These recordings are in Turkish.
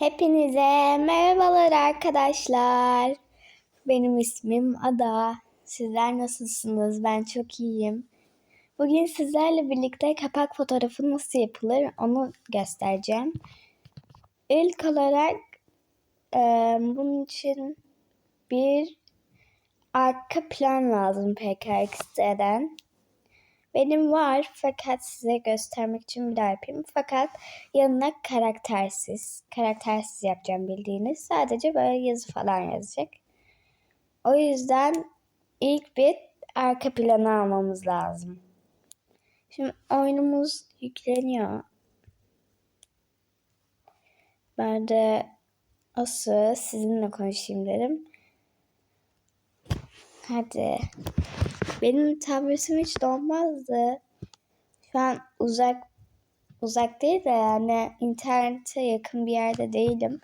Hepinize merhabalar arkadaşlar. Benim ismim Ada. Sizler nasılsınız? Ben çok iyiyim. Bugün sizlerle birlikte kapak fotoğrafı nasıl yapılır onu göstereceğim. İlk olarak e, bunun için bir arka plan lazım PKX'den. Benim var fakat size göstermek için bir daha yapayım. Fakat yanına karaktersiz. Karaktersiz yapacağım bildiğiniz. Sadece böyle yazı falan yazacak. O yüzden ilk bir arka planı almamız lazım. Şimdi oyunumuz yükleniyor. Ben de o sıra sizinle konuşayım dedim. Hadi. Benim tabletim hiç donmazdı. Şu an uzak uzak değil de yani internete yakın bir yerde değilim.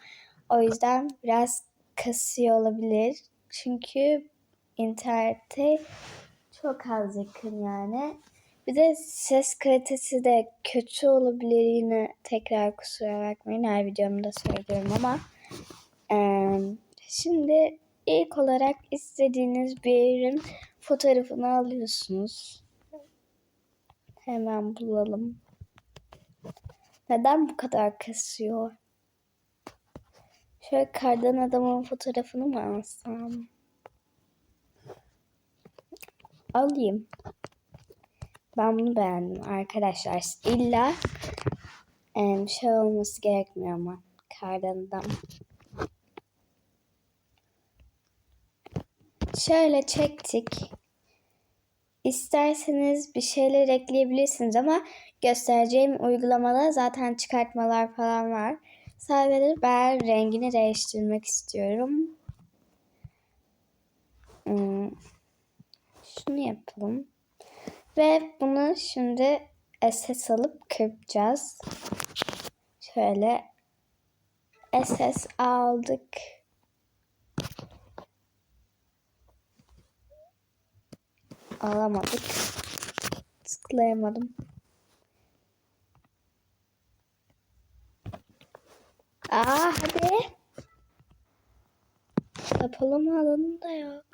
O yüzden biraz kasıyor olabilir. Çünkü internete çok az yakın yani. Bir de ses kalitesi de kötü olabilir yine tekrar kusura bakmayın her videomda söylüyorum ama eee, şimdi ilk olarak istediğiniz bir yerin fotoğrafını alıyorsunuz. Hemen bulalım. Neden bu kadar kasıyor? Şöyle kardan adamın fotoğrafını mı alsam? Alayım. Ben bunu beğendim arkadaşlar. İlla em, şey olması gerekmiyor ama kardan adam. Şöyle çektik. İsterseniz bir şeyler ekleyebilirsiniz ama göstereceğim uygulamada zaten çıkartmalar falan var. Sadece ben rengini değiştirmek istiyorum. Hmm. Şunu yapalım. Ve bunu şimdi SS alıp kırpacağız. Şöyle SS aldık. Alamadık. Tıklayamadım. Aa hadi. Depolama alanı da yok.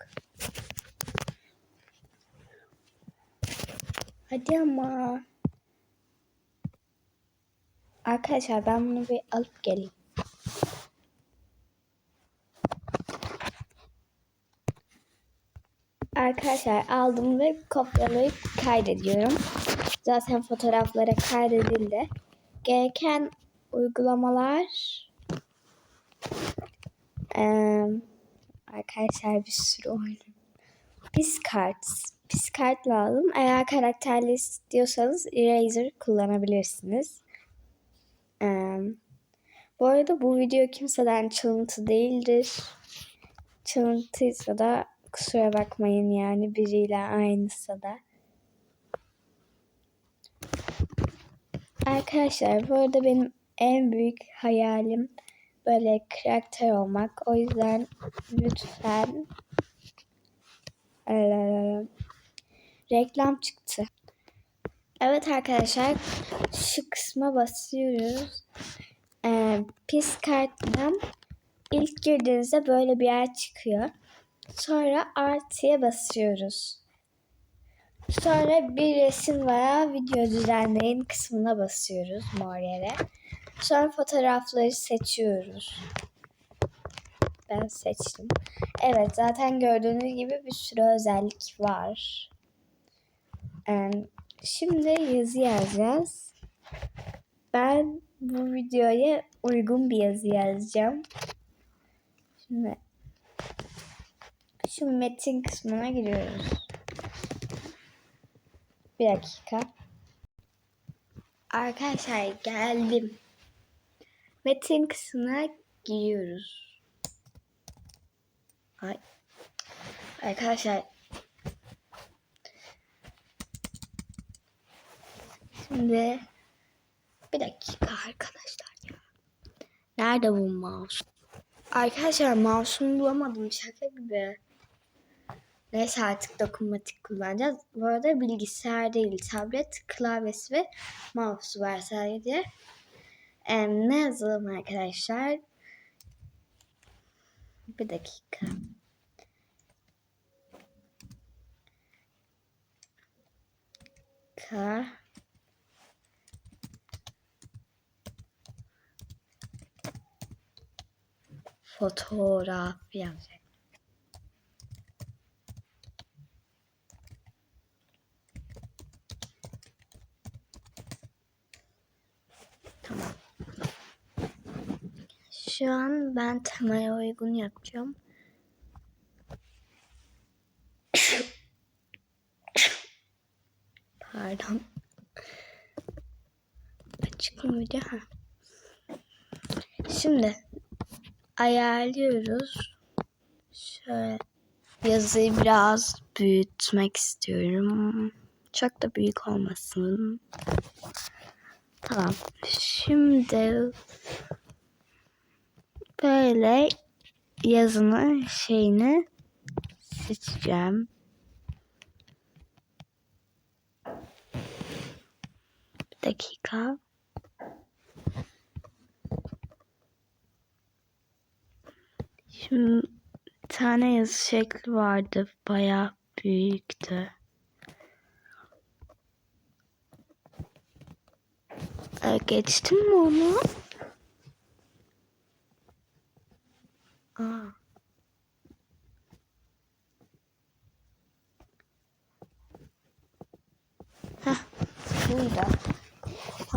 Hadi ama. Arkadaşlar ben bunu bir alıp geleyim. Arkadaşlar aldım ve kopyalayıp kaydediyorum. Zaten fotoğraflara kaydedildi. Gereken uygulamalar Eee, arkadaşlar bir sürü oyun. Piskart. Piskart lazım. Eğer karakterli istiyorsanız Eraser kullanabilirsiniz. Eee, bu arada bu video kimseden çalıntı değildir. Çalıntıysa da kusura bakmayın yani biriyle aynısı da. Arkadaşlar bu arada benim en büyük hayalim böyle karakter olmak. O yüzden lütfen Eee, reklam çıktı. Evet arkadaşlar şu kısma basıyoruz. Ee, pis karttan ilk girdiğinizde böyle bir yer çıkıyor. Sonra artıya basıyoruz. Sonra bir resim veya video düzenleyin kısmına basıyoruz mor yere. Sonra fotoğrafları seçiyoruz. Ben seçtim. Evet zaten gördüğünüz gibi bir sürü özellik var. Şimdi yazı yazacağız. Ben bu videoya uygun bir yazı yazacağım. Şimdi şu metin kısmına giriyoruz. Bir dakika. Arkadaşlar geldim. Metin kısmına giriyoruz. Ay. Arkadaşlar Şimdi bir dakika arkadaşlar ya. Nerede bu mouse? Arkadaşlar mouse'umu bulamadım şaka gibi. Neyse artık dokunmatik kullanacağız. Bu arada bilgisayar değil tablet, klavyesi ve mouse var sadece. Ee, ne yazalım arkadaşlar? Bir dakika. Ka fotoğraf yazacak. Tamam. Şu an ben temaya uygun yapacağım. Pardon. Açık mı video? Ha. Şimdi ayarlıyoruz. Şöyle yazıyı biraz büyütmek istiyorum. Çok da büyük olmasın. Tamam. Şimdi böyle yazının şeyini seçeceğim. Bir dakika. Şimdi tane yazı şekli vardı. Bayağı büyüktü. Ee, geçtin mi onu?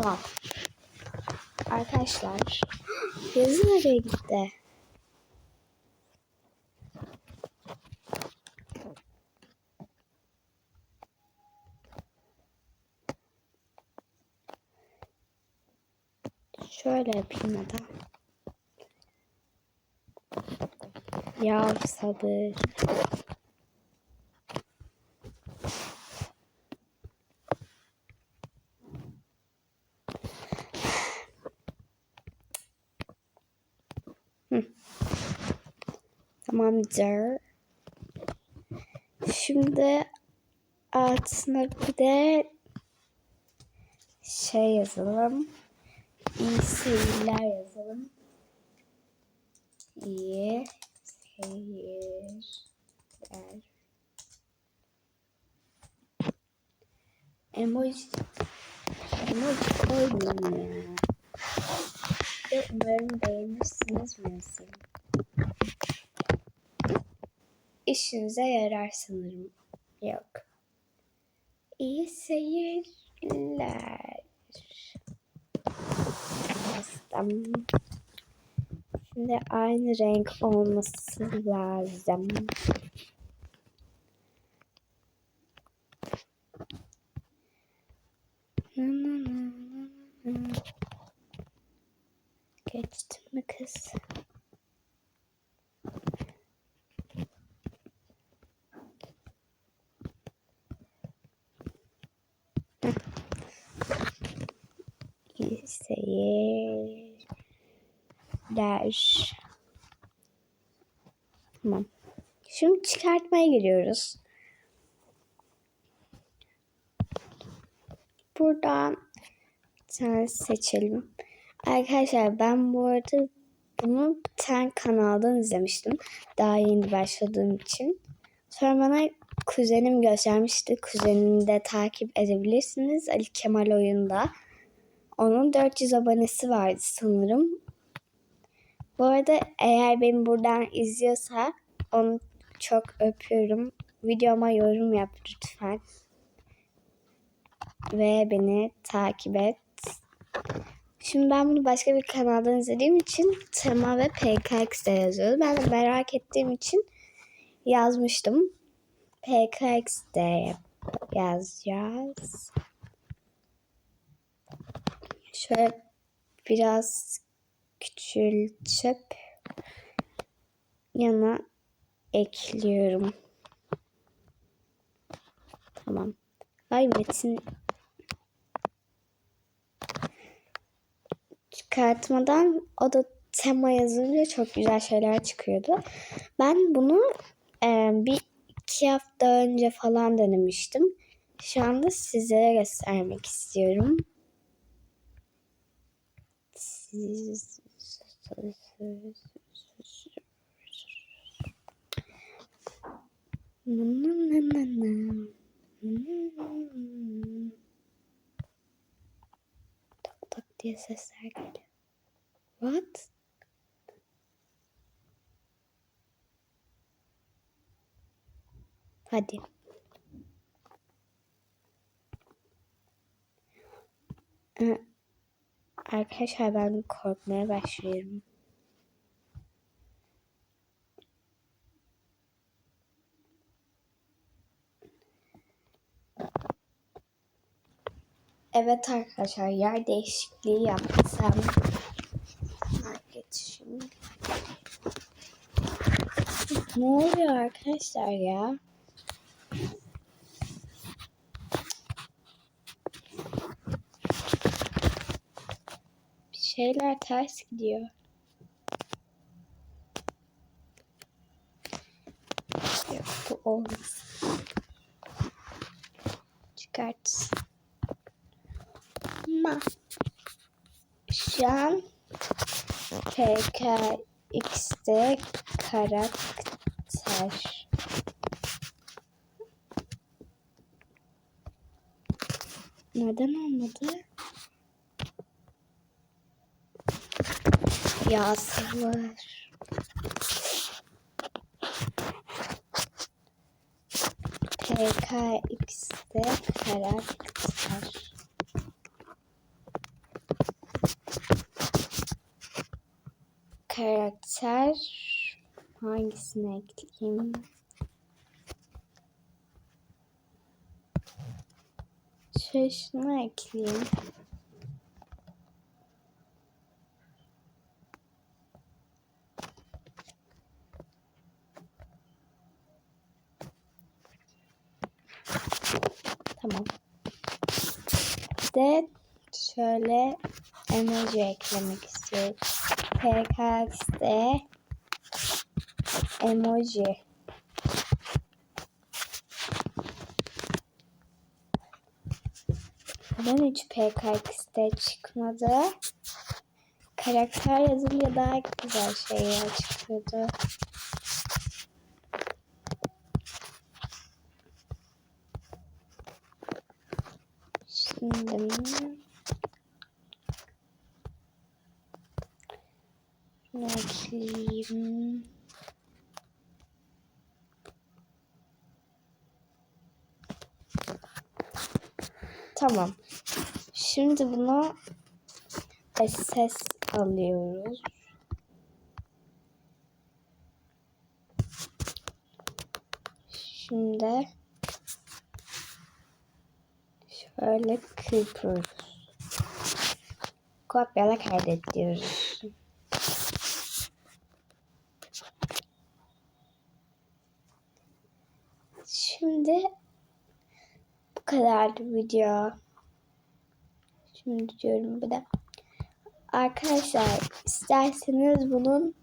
Tamam. Arkadaşlar, yazı nereye gitti? Şöyle yapayım ya da. Ya sabır. Tamamdır. Şimdi altına bir de şey yazalım. İyi seyirler yazalım. İyi seyirler. Emoji, emoji koymayayım ya. Ve umarım beğenirsiniz mesela. İşinize yarar sanırım. Yok. İyi seyirler. Bastım. Şimdi aynı renk olması lazım. Geçtim mi kız? İyi seyirler. Tamam. Şimdi çıkartmaya giriyoruz. Buradan bir tane seçelim. Arkadaşlar ben bu arada bunu bir tane kanaldan izlemiştim. Daha yeni başladığım için. Sonra bana kuzenim göstermişti. Kuzenimi de takip edebilirsiniz. Ali Kemal oyunda. Onun 400 abonesi vardı sanırım. Bu arada eğer beni buradan izliyorsa onu çok öpüyorum. Videoma yorum yap lütfen. Ve beni takip et. Şimdi ben bunu başka bir kanaldan izlediğim için Tema ve PKX'de yazıyordu. Ben de merak ettiğim için yazmıştım. PKX'de yazacağız. Şöyle biraz küçültüp yana ekliyorum. Tamam. Ay metin çıkartmadan o da tema yazınca çok güzel şeyler çıkıyordu. Ben bunu e, bir iki hafta önce falan denemiştim. Şu anda sizlere göstermek istiyorum. Siz... Tak tak diye sesler geliyor. What? Hadi. Ee, Arkadaşlar ben korkmaya başlıyorum. Evet arkadaşlar yer değişikliği yapsam. Ha, geçişim. Ne oluyor arkadaşlar ya? Şeyler ters gidiyor. Yok bu olmaz. Çıkart. Ma. Şu an PKX'de karakter. Neden olmadı? Ya sabır. PKX'de karakter. Karakter hangisine ekleyeyim? Şuna ekleyeyim. Tamam. De şöyle emoji eklemek istiyorum. PKX'de emoji. Neden hiç PKX'de çıkmadı? Karakter yazınca daha güzel şeyler çıkıyordu. Şimdi şunu ekleyeyim. Tamam. Şimdi bunu SS alıyoruz. Şimdi şöyle kırpıyoruz. Kopyala kaydet diyoruz. Şimdi bu kadardı video. Şimdi diyorum bir de. Arkadaşlar isterseniz bunun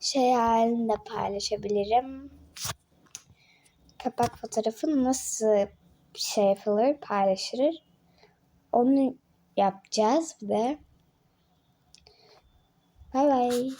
şey halinde paylaşabilirim. Kapak fotoğrafı nasıl şey yapılır, paylaşılır. Onu yapacağız bir de. Bye bye.